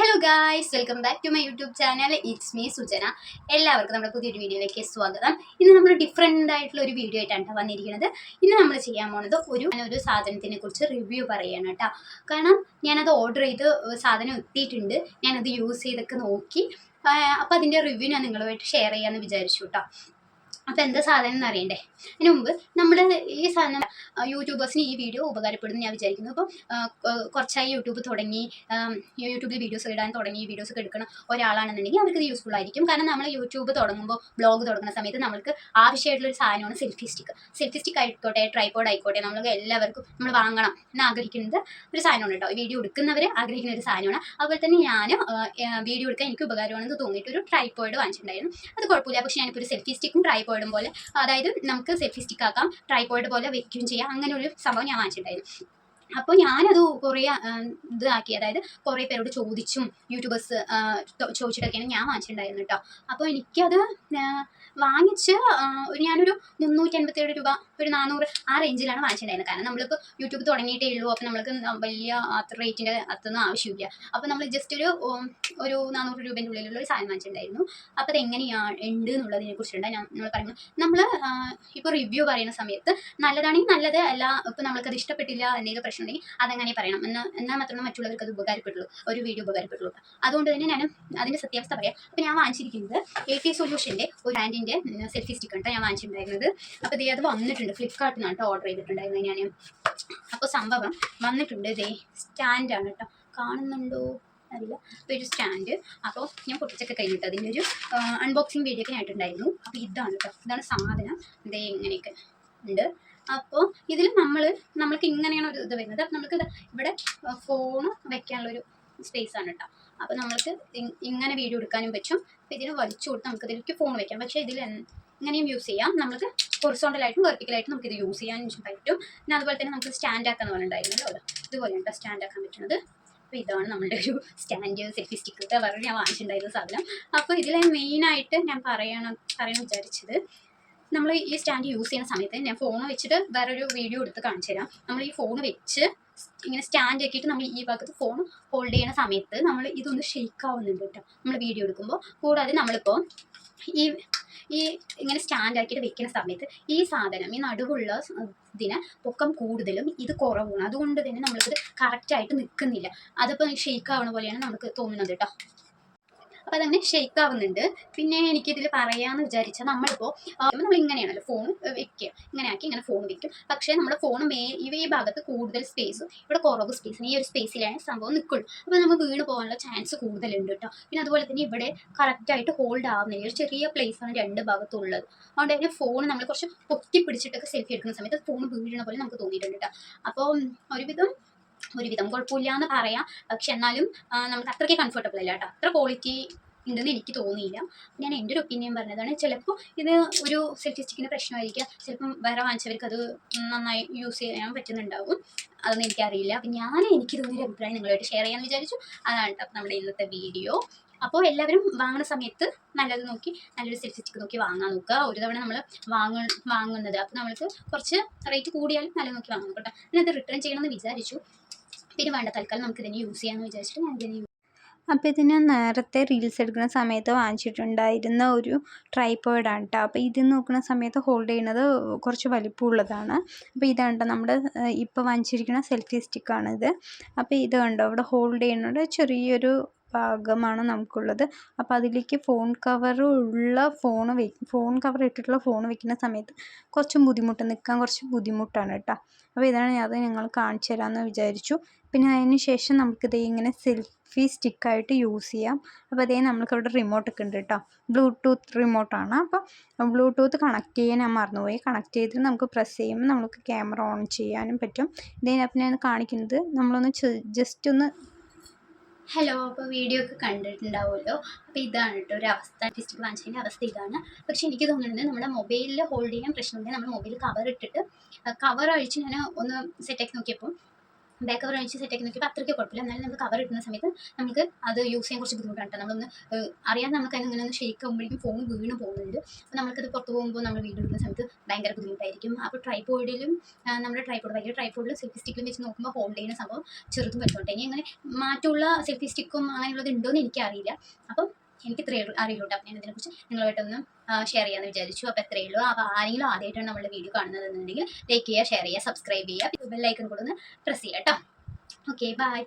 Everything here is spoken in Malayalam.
Hello guys welcome back to my YouTube channel it's me Sujana എല്ലാവർക്കും നമ്മുടെ പുതിയൊരു വീഡിയോയിലേക്ക് സ്വാഗതം. ഇന്ന് നമ്മൾ ഡിഫറെന്റ് ആയിട്ടുള്ള ഒരു വീഡിയോ ആയിട്ടാണ് വന്നിരിക്കുന്നത്. ഇന്ന് നമ്മൾ ചെയ്യാൻ പോണത് ഒരു ഒരു സാധനത്തിനെ കുറിച്ച് റിവ്യൂ പറയാണ് കേട്ടോ. കാരണം ഞാനത് ഓർഡർ ചെയ്ത് സാധനം എത്തിയിട്ടുണ്ട്. ഞാനത് യൂസ് ചെയ്തൊക്കെ നോക്കി. അപ്പോൾ അതിന്റെ റിവ്യൂ ഞാൻ നിങ്ങളുമായിട്ട് ഷെയർ ചെയ്യാമെന്ന് വിചാരിച്ചു കേട്ടോ. അപ്പോൾ എന്താ സാധനം എന്ന് അറിയണ്ടേ അതിന് മുമ്പ് നമ്മൾ ഈ സാധനം യൂട്യൂബേഴ്സിന് ഈ വീഡിയോ ഉപകാരപ്പെടുന്നു ഞാൻ വിചാരിക്കുന്നു. അപ്പം കുറച്ചായി യൂട്യൂബ് തുടങ്ങി യൂട്യൂബിൽ വീഡിയോസ് ഇടാൻ തുടങ്ങി വീഡിയോസ് ഒക്കെ എടുക്കുന്ന ഒരാളാണെന്നുണ്ടെങ്കിൽ അവർക്ക് ഇത് യൂസ്ഫുൾ ആയിരിക്കും. കാരണം നമ്മൾ യൂട്യൂബ് തുടങ്ങുമ്പോൾ ബ്ലോഗ് തുടങ്ങുന്ന സമയത്ത് നമുക്ക് ആവശ്യമായിട്ടുള്ള ഒരു സാധനമാണ് സെൽഫി സ്റ്റിക്ക്. സെൽഫി സ്റ്റിക്ക് ആയിക്കോട്ടെ ട്രൈപോഡ് ആയിക്കോട്ടെ നമുക്ക് എല്ലാവർക്കും നമ്മൾ വാങ്ങണം എന്ന് ആഗ്രഹിക്കുന്നത് ഒരു സാധനമാണ് കേട്ടോ. വീഡിയോ എടുക്കുന്നവർ ആഗ്രഹിക്കുന്ന ഒരു സാധനമാണ്. അതുപോലെ തന്നെ ഞാനും വീഡിയോ എടുക്കാൻ എനിക്ക് ഉപകാരമാണെന്ന് തോന്നിയിട്ട് ഒരു ട്രൈപോഡ് വാങ്ങിച്ചിട്ടുണ്ടായിരുന്നു. അത് കുഴപ്പമില്ല. പക്ഷേ ഞാനിപ്പോൾ ഒരു സെൽഫി സ്റ്റിക്കും ട്രൈപോയിഡും പോലെ അതായത് നമുക്ക് സെഫിസ്റ്റിക് ആക്കാം ട്രൈപോയിഡ് പോലെ വെക്കുകയും ചെയ്യാം. അങ്ങനെ ഒരു സംഭവം ഞാൻ വാങ്ങിച്ചിട്ടുണ്ടായിരുന്നു. അപ്പോൾ ഞാനത് കുറേ ഇതാക്കി. അതായത് കുറേ പേരോട് ചോദിച്ചും യൂട്യൂബേഴ്സ് ചോദിച്ചിട്ടൊക്കെയാണ് ഞാൻ വാങ്ങിച്ചിട്ടുണ്ടായിരുന്നു കേട്ടോ അപ്പോൾ എനിക്കത് വാങ്ങിച്ച് ഞാനൊരു മുന്നൂറ്റി അൻപത്തേഴ് രൂപ ഒരു നാനൂറ് ആ റേഞ്ചിലാണ് വാങ്ങിച്ചിട്ടുണ്ടായിരുന്നത്. കാരണം നമ്മളിപ്പോൾ യൂട്യൂബ് തുടങ്ങിയിട്ടേ ഉള്ളൂ. അപ്പോൾ നമ്മൾക്ക് വലിയ അത്ര റേറ്റിന്റെ അത്രയൊന്നും ആവശ്യമില്ല. അപ്പോൾ നമ്മൾ ജസ്റ്റ് ഒരു ഒരു നാനൂറ് രൂപേന്റെ ഉള്ളിലുള്ള ഒരു സാധനം വാങ്ങിച്ചിട്ടുണ്ടായിരുന്നു. അപ്പോൾ അത് എങ്ങനെയാണ് ഉണ്ട് എന്നുള്ളതിനെ കുറിച്ചുണ്ട് ഞാൻ നമ്മൾ പറയുന്നത്. നമ്മൾ ഇപ്പോൾ റിവ്യൂ പറയുന്ന സമയത്ത് നല്ലതാണെങ്കിൽ നല്ലത്. അല്ല ഇപ്പോൾ നമ്മൾക്കത് ഇഷ്ടപ്പെട്ടില്ല എന്തെങ്കിലും പ്രശ്നം ഉണ്ടെങ്കിൽ അതെങ്ങനെ പറയണം. എന്നാൽ എന്നാൽ മാത്രമേ മറ്റുള്ളവർക്ക് അത് ഉപകാരപ്പെട്ടുള്ളൂ. ഒരു വീഡിയോ ഉപകാരപ്പെട്ടുള്ളൂ. അതുകൊണ്ട് തന്നെ ഞാൻ അതിന്റെ സത്യാവസ്ഥ പറയാം. അപ്പോൾ ഞാൻ വാങ്ങിച്ചിരിക്കുന്നത് എ ടി സൊല്യൂഷന്റെ ഒരു ബ്രാൻഡിന്റെ സെൽഫി സ്റ്റിക്ക് ആണ് ഞാൻ വാങ്ങിച്ചിട്ടുണ്ടായിരുന്നത്. അപ്പോൾ ഇതേ അത് വന്നിട്ടുണ്ട്. ഫ്ലിപ്കാർട്ടിൽ നിന്നാണ് ഓർഡർ ചെയ്തിട്ടുണ്ടായിരുന്നത് ഞാൻ. അപ്പോൾ സംഭവം വന്നിട്ടുണ്ട്. ഇതേ സ്റ്റാൻഡാണ് കേട്ടോ കാണുന്നുണ്ടോ? അറിയില്ല. അപ്പോൾ ഒരു സ്റ്റാൻഡ് അപ്പോൾ ഞാൻ പൊട്ടിച്ചൊക്കെ കഴിഞ്ഞിട്ട് അതിന്റെ ഒരു അൺബോക്സിങ് വീഡിയോ ഒക്കെ ആയിട്ടുണ്ടായിരുന്നു അപ്പോൾ ഇതാണ് കേട്ടോ ഇതാണ് സാധനം. ഇതേ ഇങ്ങനെയൊക്കെ ഉണ്ട്. അപ്പോൾ ഇതിൽ നമ്മൾ നമ്മൾക്ക് ഇങ്ങനെയാണ് ഒരു ഇത് വരുന്നത്. നമുക്ക് ഇവിടെ ഇവിടെ വെക്കാനുള്ള ഒരു സ്പേസ് ആണ് കേട്ടോ അപ്പോൾ നമ്മൾക്ക് ഇങ്ങനെ വീഡിയോ എടുക്കാനും പറ്റും. അപ്പോൾ ഇതിന് വലിച്ചു കൊടുത്ത് നമുക്ക് ഇതിലേക്ക് ഫോൺ വെക്കാം. പക്ഷേ ഇതിൽ ഇങ്ങനെയും യൂസ് ചെയ്യാം. നമുക്ക് ഹൊറിസോണ്ടലായിട്ടും വെർട്ടിക്കലായിട്ടും നമുക്ക് ഇത് യൂസ് ചെയ്യാൻ പറ്റും. പിന്നെ അതുപോലെ തന്നെ നമുക്ക് സ്റ്റാൻഡ് ആക്കാന്ന് പറഞ്ഞിട്ടുണ്ടായിരുന്നല്ലോ ഇതുപോലെയാണ് സ്റ്റാൻഡ് ആക്കാൻ പറ്റുന്നത്. അപ്പോൾ ഇതാണ് നമ്മുടെ ഒരു സ്റ്റാൻഡ് സെൽഫി സ്റ്റിക്ക് പറഞ്ഞ് ഞാൻ വാങ്ങിച്ചിട്ടുണ്ടായിരുന്ന സാധനം. അപ്പോൾ ഇതിൽ മെയിനായിട്ട് ഞാൻ പറയണം പറയണം വിചാരിച്ചത് നമ്മൾ ഈ സ്റ്റാൻഡ് യൂസ് ചെയ്യുന്ന സമയത്ത് ഞാൻ ഫോൺ വെച്ചിട്ട് വേറൊരു വീഡിയോ എടുത്ത് കാണിച്ചു തരാം നമ്മൾ ഈ ഫോൺ വെച്ച് ഇങ്ങനെ സ്റ്റാൻഡ് ആക്കിയിട്ട് നമ്മൾ ഈ ഭാഗത്ത് ഫോൺ ഹോൾഡ് ചെയ്യുന്ന സമയത്ത് നമ്മൾ ഇതൊന്ന് ഷെയ്ക്ക് ആവുന്നുണ്ട് കേട്ടോ. നമ്മൾ വീഡിയോ എടുക്കുമ്പോൾ കൂടാതെ നമ്മളിപ്പോൾ ഈ ഈ ഇങ്ങനെ സ്റ്റാൻഡ് ആക്കിയിട്ട് വെക്കുന്ന സമയത്ത് ഈ സാധനം ഈ നടുവുള്ള ഇതിന് പൊക്കം കൂടുതലും ഇത് കുറവാണ്. അതുകൊണ്ട് തന്നെ നമ്മൾക്കിത് കറക്റ്റായിട്ട് നിൽക്കുന്നില്ല അതിപ്പോൾ ഷെയ്ക്ക് ആവുന്ന പോലെയാണ് നമുക്ക് തോന്നുന്നത് കേട്ടോ. അപ്പോൾ അതങ്ങനെ ഷെയ്ക്ക് ആവുന്നുണ്ട്. പിന്നെ എനിക്കിതിൽ പറയാമെന്ന് വിചാരിച്ചാൽ നമ്മളിപ്പോൾ നമ്മൾ ഇങ്ങനെയാണല്ലോ ഫോൺ വെക്കുക ഇങ്ങനെ ആക്കി ഇങ്ങനെ ഫോൺ വെക്കും. പക്ഷേ നമ്മുടെ ഫോൺ മേ ഈ ഭാഗത്ത് കൂടുതൽ സ്പേസും ഇവിടെ കുറവ് സ്പേസ് ഈ ഒരു സ്പേസിലാണ് സംഭവം നിൽക്കുള്ളൂ അപ്പോൾ നമുക്ക് വീണ് പോകാനുള്ള ചാൻസ് കൂടുതലുണ്ട് കേട്ടോ പിന്നെ അതുപോലെ തന്നെ ഇവിടെ കറക്റ്റായിട്ട് ഹോൾഡ് ആവുന്നില്ല. ഒരു ചെറിയ പ്ലേസ് ആണ് രണ്ട് ഭാഗത്തും ഉള്ളത് അതുകൊണ്ട് തന്നെ ഫോൺ നമ്മൾ കുറച്ച് പൊക്കി പിടിച്ചിട്ടൊക്കെ സെൽഫി എടുക്കുന്ന സമയത്ത് ഫോൺ വീഴുന്ന പോലെ നമുക്ക് തോന്നിയിട്ടുണ്ട് കേട്ടോ അപ്പോൾ ഒരുവിധം ഒരുവിധം. കുഴപ്പമില്ല എന്ന് പറയാം. പക്ഷെ എന്നാലും നമുക്ക് അത്രയ്ക്ക് കംഫർട്ടബിൾ അല്ല കേട്ടോ. അത്ര ക്വാളിറ്റി ഉണ്ടെന്ന് എനിക്ക് തോന്നിയില്ല. ഞാൻ എന്റെ ഒരു ഒപ്പീനിയൻ പറഞ്ഞതാണ്. ചിലപ്പോൾ ഇത് ഒരു സെൽഫി സ്റ്റിക്കിന്റെ പ്രശ്നമായിരിക്കാം. ചിലപ്പം വേറെ വാങ്ങിച്ചവർക്ക് അത് നന്നായി യൂസ് ചെയ്യാൻ പറ്റുന്നുണ്ടാവും. അതൊന്നും എനിക്കറിയില്ല. അപ്പം ഞാൻ എനിക്ക് തോന്നിയൊരു അഭിപ്രായം നിങ്ങളുമായിട്ട് ഷെയർ ചെയ്യാമെന്ന് വിചാരിച്ചു. അതാണ് കേട്ടോ നമ്മുടെ ഇന്നത്തെ വീഡിയോ അപ്പോൾ എല്ലാവരും വാങ്ങുന്ന സമയത്ത് നല്ലത് നോക്കി നല്ലൊരു സ്റ്റിക്ക് നോക്കി വാങ്ങാൻ നോക്കുക. ഒരു തവണ നമ്മൾ വാങ്ങ വാങ്ങുന്നത്. അപ്പോൾ നമ്മൾക്ക് കുറച്ച് റേറ്റ് കൂടിയാലും നല്ലത് നോക്കി വാങ്ങാം കേട്ടോ ഞാനത് റിട്ടേൺ ചെയ്യണമെന്ന് വിചാരിച്ചു. പിന്നെ വേണ്ട തൽക്കാലം നമുക്ക് ഇതിനെ യൂസ് ചെയ്യാമെന്ന് വിചാരിച്ചിട്ട് ഞാൻ ഇതിനെ അപ്പോൾ ഇതിന് നേരത്തെ റീൽസ് എടുക്കുന്ന സമയത്ത് വാങ്ങിച്ചിട്ടുണ്ടായിരുന്ന ഒരു ട്രൈപ്പോയിഡാണ് കേട്ടോ അപ്പോൾ ഇത് നോക്കുന്ന സമയത്ത് ഹോൾഡ് ചെയ്യുന്നത് കുറച്ച് വലിപ്പമുള്ളതാണ്. അപ്പോൾ ഇതാണ് കേട്ടോ നമ്മുടെ ഇപ്പോൾ വാങ്ങിച്ചിരിക്കുന്ന സെൽഫി സ്റ്റിക്കാണിത് അപ്പോൾ ഇത് കണ്ടോ അവിടെ ഹോൾഡ് ചെയ്യുന്നത് ചെറിയൊരു ഭാഗമാണ് നമുക്കുള്ളത്. അപ്പോൾ അതിലേക്ക് ഫോൺ കവർ ഉള്ള ഫോൺ വെ ഫോൺ കവർ ഇട്ടിട്ടുള്ള ഫോൺ വെക്കുന്ന സമയത്ത് കുറച്ച് ബുദ്ധിമുട്ട് നിൽക്കാൻ കുറച്ച് ബുദ്ധിമുട്ടാണ് കേട്ടോ അപ്പോൾ ഇതാണ് ഞാൻ അത് നിങ്ങൾ കാണിച്ചു തരാമെന്ന് വിചാരിച്ചു. പിന്നെ അതിന് ശേഷം നമുക്കിത് ഇങ്ങനെ സെൽഫി സ്റ്റിക്കായിട്ട് യൂസ് ചെയ്യാം. അപ്പോൾ അതേ നമുക്കിവിടെ റിമോട്ടൊക്കെ ഉണ്ട് കേട്ടോ ബ്ലൂടൂത്ത് റിമോട്ടാണ് അപ്പോൾ ബ്ലൂടൂത്ത് കണക്ട് ചെയ്യാൻ ഞാൻ മറന്നുപോയി. കണക്ട് ചെയ്തിട്ട് നമുക്ക് പ്രസ് ചെയ്യുമ്പോൾ നമുക്ക് ക്യാമറ ഓൺ ചെയ്യാനും പറ്റും. ഇതിനകത്ത് ഞാൻ കാണിക്കുന്നത് നമ്മളൊന്ന് ജസ്റ്റ് ഒന്ന് ഹലോ അപ്പോൾ വീഡിയോ ഒക്കെ കണ്ടിട്ടുണ്ടാവുമല്ലോ. അപ്പോൾ ഇതാണ് കേട്ടോ ഒരു അവസ്ഥ. ഡിസ്ട്രിക്ട് വാങ്ങിച്ചതിന്റെ അവസ്ഥ ഇതാണ്. പക്ഷേ എനിക്ക് തോന്നുന്നത് നമ്മുടെ മൊബൈലിൽ ഹോൾഡ് ചെയ്യാൻ പ്രശ്നമുണ്ട് നമ്മുടെ മൊബൈൽ കവർ ഇട്ടിട്ട് കവർ അഴിച്ച് ഞാൻ ഒന്ന് സെറ്റാക്കി നോക്കിയപ്പോൾ ബാക്ക് കവർ അഴിച്ച് സെറ്റ് ആക്കി നോക്കിയപ്പോൾ അത്രയ്ക്ക് കുഴപ്പമില്ല. എന്നാലും നമുക്ക് കവർ ഇടുന്ന സമയത്ത് നമുക്ക് അത് യൂസ് ചെയ്യാൻ കുറച്ച് ബുദ്ധിമുട്ടാണ് നമ്മളൊന്ന് അറിയാതെ നമുക്ക് അതിങ്ങനെ ഒന്ന് ഷെയ്ക്ക് ആകുമ്പോഴേക്കും ഫോൺ വീണ് പോകുന്നുണ്ട്. അപ്പോൾ നമുക്കത് പുറത്ത് പോകുമ്പോൾ നമ്മൾ വീഡിയോ എടുക്കുന്ന സമയത്ത് ഭയങ്കര ബുദ്ധിമുട്ടായിരിക്കും. അപ്പോൾ ട്രൈപോഡിലും നമ്മുടെ ട്രൈപോഡ് വലിയ ട്രൈപോഡിലും സെൽഫി സ്റ്റിക്കിലും വെച്ച് നോക്കുമ്പോൾ ഹോൾഡ് ചെയ്യുന്ന സംഭവം ചെറുതും പറ്റുന്നുണ്ട് ഇനി അങ്ങനെ മാറ്റമുള്ള സെൽഫി സ്റ്റിക്കും അങ്ങനെയുള്ളത് ഉണ്ടോ എന്ന് എനിക്കറിയില്ല. അപ്പം എനിക്ക് ഇത്രയേ അറിയുള്ളൂ അപ്പോൾ ഞാൻ ഇതിനെക്കുറിച്ച് നിങ്ങളുമായിട്ടൊന്ന് ഷെയർ ചെയ്യാമെന്ന് വിചാരിച്ചു. അപ്പോൾ എത്രയേ ഉള്ളൂ. അപ്പോൾ ആരെങ്കിലും ആദ്യമായിട്ടാണ് നമ്മുടെ വീഡിയോ കാണുന്നതെന്നുണ്ടെങ്കിൽ ലൈക്ക് ചെയ്യുക ഷെയർ ചെയ്യുക സബ്സ്ക്രൈബ് ചെയ്യുക. ബെല്ലൈക്കൺ കൂടെ ഒന്ന് പ്രസ് ചെയ്യുക കേട്ടോ. Okay bye